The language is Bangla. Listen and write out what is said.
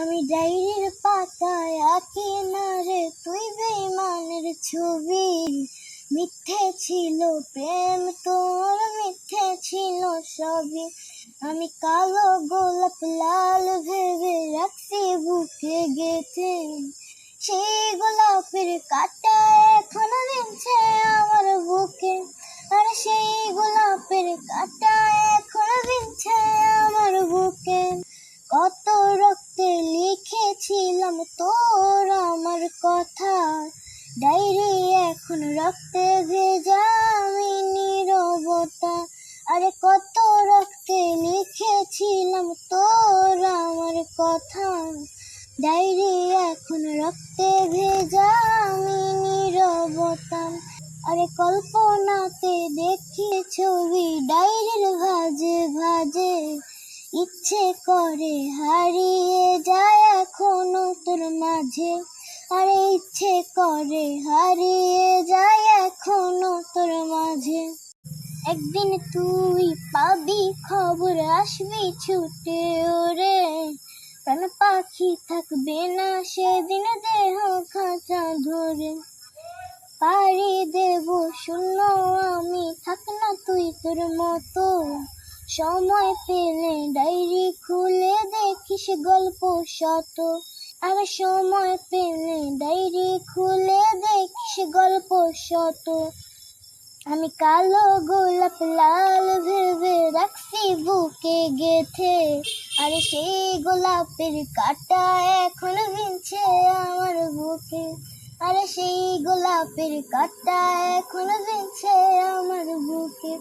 আমি ডায়েরির পাতায় আঁকি না রে, তুই বেমানের ছবি। মিথ্যে ছিল প্রেম, তোর মিথ্যে ছিল সবই। আমি কালো গোলাপ, লাল ভেবে রাখছি বুকে গেথে। সেই গোলাপের কাটা এখনও দিচ্ছে আমার বুকে। আর সেই গোলাপের কাটা তোর আমার কথা। ডায়েরি এখন রক্তে ভেজা আমি আরে কত রক্তে লিখেছিলাম তোর আমার কথা। ডায়েরি এখন রক্তে ভেজা আমি আরে কল্পনাতে দেখি ছবি ডায়েরির ভাজে ভাজে। ইচ্ছে করে হারিয়ে যায় তোর মাঝে আরে ইচ্ছে করে হারিয়ে যায় এখনও তোর মাঝে। একদিন তুই পাবি, খবর আসবি, ছুটে ওরে। প্রাণ পাখি থাকবে না সেদিন দেহ খাঁচা ধরে। পাড়ি দেব শূন্য, আমি থাক না তুই তোর মতো। সময় পেলে ডায়েরি খুলে দেখিস গল্প শত। আর সময় পেলে ডায়েরি খুলে দেখিস গল্প শত। আমি কালো গোলাপ লাল ভেবে রাখছি বুকে গেথে। আরে সেই গোলাপের কাটা এখন ভিনছে আমার বুকে। আরে সেই গোলাপের কাটা এখন ভিনছে আমার বুকে।